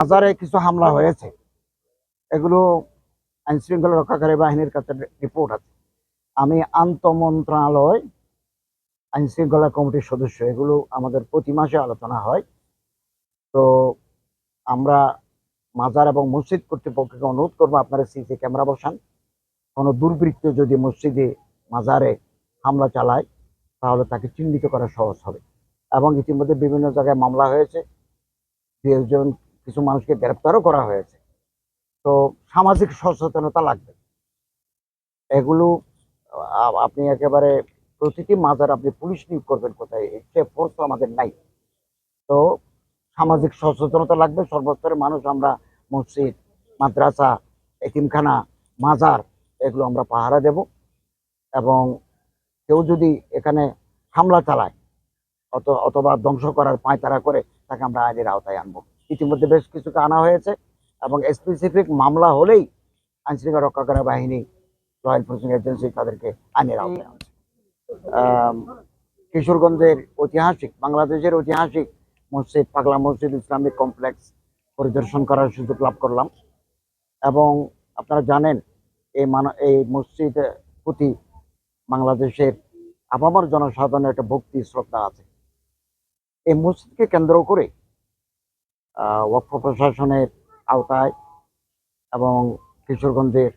বাজারে কিছু হামলা হয়েছে। এগুলো আইন শৃঙ্খলা রক্ষাকারী বাহিনীর কাছে রিপোর্ট আছে। আমি আন্ত মন্ত্রণালয় আইন শৃঙ্খলা কমিটির সদস্য, এগুলো আমাদের প্রতি মাসে আলোচনা হয়। তো আমরা মাজার এবং মসজিদ কর্তৃপক্ষকে অনুরোধ করব, আপনারা সিসি ক্যামেরা বসান। কোনো দুর্বৃত্ত যদি মসজিদে, মাজারে হামলা চালায়, তাহলে তাকে চিহ্নিত করা সহজ হবে। এবং ইতিমধ্যে বিভিন্ন জায়গায় মামলা হয়েছে। দু একজন কিছু মানুষকে গ্রেপ্তারও করা হয়েছে। তো সামাজিক সচেতনতা লাগবে। এগুলো আপনি একেবারে প্রতিটি মাজার আপনি পুলিশ নিয়োগ করবেন কোথায়? সে ফোর্স তো আমাদের নাই। তো সামাজিক সচেতনতা লাগবে। সর্বস্তরের মানুষ আমরা মসজিদ, মাদ্রাসা, এতিমখানা, মাজার, এগুলো আমরা পাহারা দেব। এবং কেউ যদি এখানে হামলা চালায়, অত, অথবা ধ্বংস করার পায়তারা করে, তাকে আমরা আইনের আওতায় আনব। ইতিমধ্যে বেশ কিছুকে আনা হয়েছে এবং স্পেসিফিক মামলা হলেই আইনশৃঙ্খলা রক্ষাকারী বাহিনী ল এনফোর্সমেন্ট এজেন্সি তাদেরকে আইনের আওতায় আনছে। কিশোরগঞ্জের ঐতিহাসিক, বাংলাদেশের ঐতিহাসিক মসজিদ, পাগলা মসজিদ ইসলামিক কমপ্লেক্স পরিদর্শন করার সুযোগ লাভ করলাম এবং আপনারা জানেন এই মান, এই মসজিদ প্রতি বাংলাদেশের আপামর জনসাধারণের একটা ভক্তি শ্রদ্ধা আছে। এই মসজিদকে কেন্দ্র করে ওয়াকফ প্রশাসনের আওতায় এবং কিশোরগঞ্জের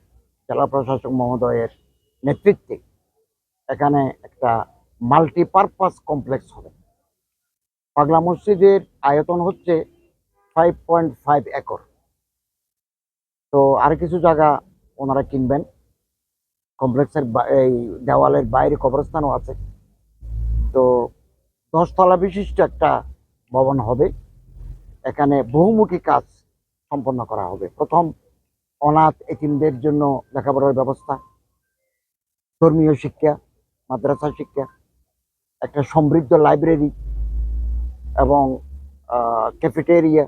জেলা প্রশাসক মহোদয়ের নেতৃত্বে এখানে একটা মাল্টিপারপাস কমপ্লেক্স হবে। পাগলা মসজিদের আয়তন হচ্ছে ফাইভ পয়েন্ট ফাইভ একর। তো আর কিছু জায়গা ওনারা কিনবেন। কমপ্লেক্সের এই দেওয়ালের বাইরে কবরস্থানও আছে। তো দশতলা বিশিষ্ট একটা ভবন হবে। এখানে বহুমুখী কাজ সম্পন্ন করা হবে। প্রথম, অনাথ এতিমদের জন্য লেখাপড়ার ব্যবস্থা, ধর্মীয় শিক্ষা, মাদ্রাসা শিক্ষা, একটা সমৃদ্ধ লাইব্রেরি এবং ক্যাফেটেরিয়া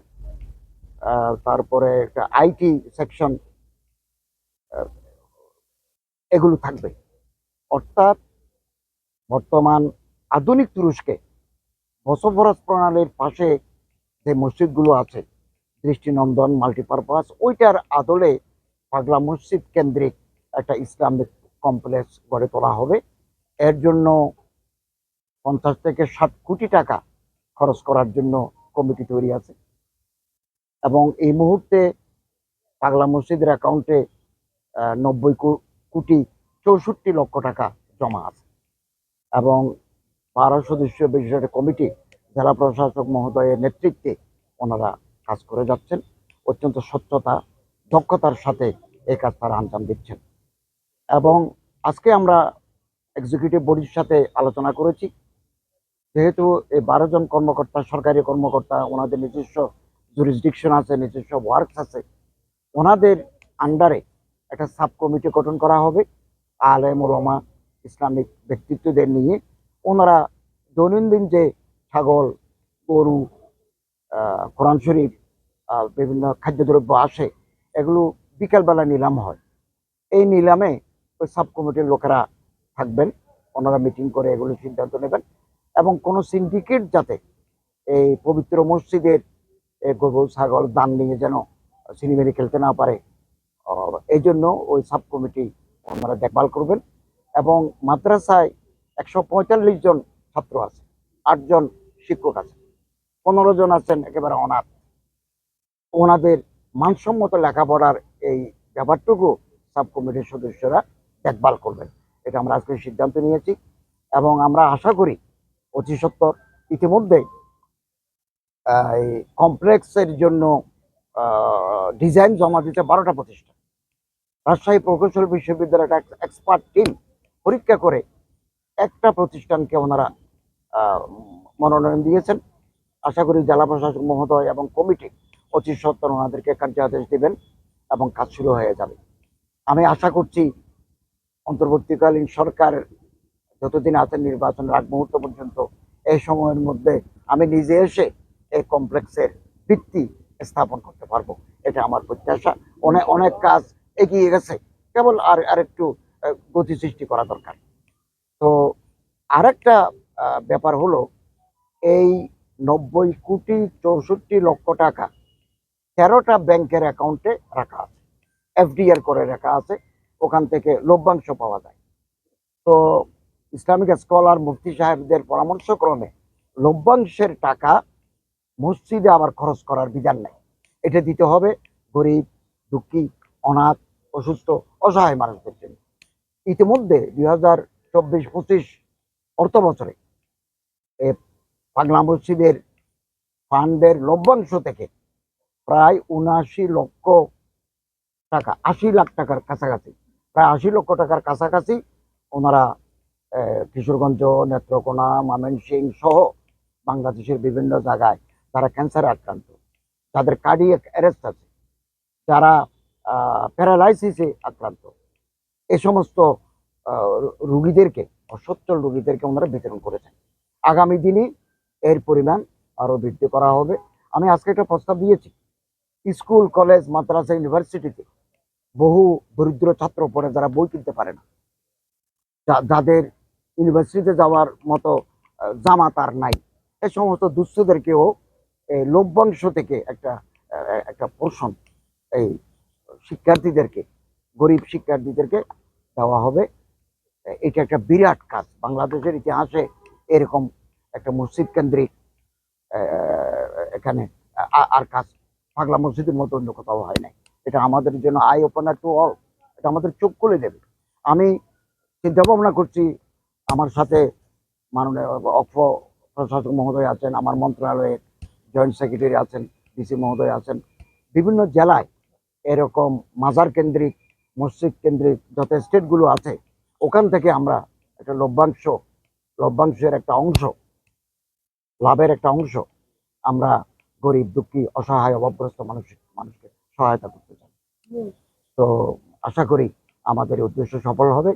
তারপরে একটা আইটি সেকশন এগুলো থাকবে। অর্থাৎ বর্তমান আধুনিক তুরস্কে বসফরাস প্রণালীর পাশে যে মসজিদগুলো আছে, দৃষ্টিনন্দন মাল্টিপারপাস ওইটার আদলে পাগলা মসজিদ কেন্দ্রিক একটা ইসলামিক কমপ্লেক্স গড়ে তোলা হবে। এর জন্য পঞ্চাশ থেকে ষাট কোটি টাকা খরচ করার জন্য কমিটি তৈরি আছে। এবং এই মুহূর্তে পাগলা মসজিদের অ্যাকাউন্টে নব্বই কোটি চৌষট্টি লক্ষ টাকা জমা আছে। এবং বারো সদস্য বিশিষ্ট কমিটি জেলা প্রশাসক মহোদয়ের নেতৃত্বে ওনারা কাজ করে যাচ্ছেন। অত্যন্ত স্বচ্ছতা, দক্ষতার সাথে এই কাজ তারা আঞ্জাম দিচ্ছেন। এবং আজকে আমরা এক্সিকিউটিভ বডির সাথে আলোচনা করেছি। যেহেতু এই বারো জন কর্মকর্তা, সরকারি কর্মকর্তা, ওনাদের নিজস্ব জুরিসডিকশন আছে, নিজস্ব ওয়ার্কস আছে, ওনাদের আন্ডারে একটা সাব কমিটি গঠন করা হবে। আলেম ওলমা ইসলামিক ব্যক্তিত্বদের নিয়ে। ওনারা দৈনন্দিন যে ছাগল, গরু কোরআন শরীফ বিভিন্ন খাদ্যদ্রব্য আসে এগুলো বিকালবেলা নিলাম হয়। এই নিলামে ওই সাব কমিটির লোকেরা থাকবেন, ওনারা মিটিং করে এগুলো সিদ্ধান্ত নেবেন এবং কোনো সিন্ডিকেট যাতে এই পবিত্র মসজিদের গরু, ছাগল, দান নিয়ে যেন সিনেমেরি খেলতে না পারে এই জন্য ওই সাব কমিটি ওনারা দেখভাল করবেন এবং মাদ্রাসায় একশো পঁয়তাল্লিশ জন ছাত্র আছে, আটজন শিক্ষক আছে পনেরো জন আছেন একেবারে অনাথ। ওনাদের মানসম্মত লেখাপড়ার এই ব্যাপারটুকু সাব কমিটির সদস্যরা দেখভাল করবেন। এটা আমরা আজকে সিদ্ধান্ত নিয়েছি এবং আমরা আশা করি অতি সত্তর ইতিমধ্যেই এই কমপ্লেক্সের জন্য ডিজাইন জমা দিতে বারোটা প্রতিষ্ঠান। রাজশাহী প্রকৌশল বিশ্ববিদ্যালয়ের একটা এক্সপার্ট টিম পরীক্ষা করে একটা প্রতিষ্ঠানকে ওনারা মনোনয়ন দিয়েছেন। আশা করি জেলা প্রশাসক মহোদয় এবং কমিটি অতি সত্তর ওনাদেরকে কার্যাদেশ দিবেন এবং কাজ শুরু হয়ে যাবে। আমি আশা করছি অন্তর্বর্তীকালীন সরকার যতদিন আছেন নির্বাচনের আগ মুহূর্ত পর্যন্ত, এই সময়ের মধ্যে আমি নিজে এসে এই কমপ্লেক্সের ভিত্তি স্থাপন করতে পারব। এটা আমার প্রত্যাশা। অনেক অনেক কাজ এগিয়ে গেছে। কেবল আর, আরেকটু গতি সৃষ্টি করা দরকার। তো আরেকটা ব্যাপার হলো এই নব্বই কোটি চৌষট্টি লক্ষ টাকা তেরোটা ব্যাংকের অ্যাকাউন্টে রাখা আছে, এফডিআর করে রাখা আছে, ওখান থেকে লভ্যাংশ পাওয়া যায়। তো ইসলামিক স্কলার মুফতি সাহেবদের পরামর্শক্রমে লভ্যাংশের টাকা মসজিদে আবার খরচ করার বিধান নেই। এটা দিতে হবে গরিব, দুঃখী, অনাথ, অসুস্থ, অসহায় মানুষদের জন্য। ইতিমধ্যে দুই হাজার চব্বিশ পঁচিশ অর্থ বছরে পাগলা মসজিদের ফান্ডের লভ্যাংশ থেকে প্রায় উনআশি লক্ষ টাকা, আশি লাখ টাকার কাছাকাছি, প্রায় আশি লক্ষ টাকার কাছাকাছি ওনারা কিশোরগঞ্জ, নেত্রকোনা ময়মনসিং সহ বাংলাদেশের বিভিন্ন জায়গায় যারা ক্যান্সারে আক্রান্ত। যাদের কার্ডিয়াক অ্যারেস্ট আছে। যারা প্যারালাইসিসে আক্রান্ত। এ সমস্ত রুগীদেরকে, অসচ্ছল রুগীদেরকে ওনারা বিতরণ করেছেন। আগামী দিনে এর পরিমাণ আরও বৃদ্ধি করা হবে। আমি আজকে একটা প্রস্তাব দিয়েছি। স্কুল কলেজ মাদ্রাসা ইউনিভার্সিটিতে বহু দরিদ্র ছাত্র পড়ে যারা বই কিনতে পারে না। যাদের ইউনিভার্সিটিতে যাওয়ার মতো আহ, জামাত আর নাই। এ সমস্ত দুস্থদেরকেও এই লভ্যাংশ থেকে একটা একটা পোর্শন এই শিক্ষার্থীদেরকে গরিব শিক্ষার্থীদেরকে দেওয়া হবে। এটা একটা বিরাট কাজ। বাংলাদেশের ইতিহাসে এরকম একটা মসজিদ কেন্দ্রিক এখানে আর কাজ, পাগলা মসজিদের মতো অন্য কোথাও হয় নাই। এটা আমাদের জন্য আই ওপেনার টু অল এটা আমাদের চোখ খুলে দেবে। আমি চিন্তা ভাবনা করছি, আমার সাথে মাননীয় অক্ষ প্রশাসক মহোদয় আছেন, আমার মন্ত্রণালয়ের জয়েন্ট সেক্রেটারি আছেন ডিসি মহোদয় আছেন। বিভিন্ন জেলায় এরকম মাজার কেন্দ্রিক, মসজিদ কেন্দ্রিক যত স্টেটগুলো আছে, ওখান থেকে আমরা একটা লভ্যাংশ, লভ্যাংশের একটা অংশ লাভের একটা অংশ আমরা গরিব দুঃখী অসহায় অভাবগ্রস্ত মানুষ মানুষকে সহায়তা করতে চাই। তো আশা করি আমাদের উদ্দেশ্য সফল হবে।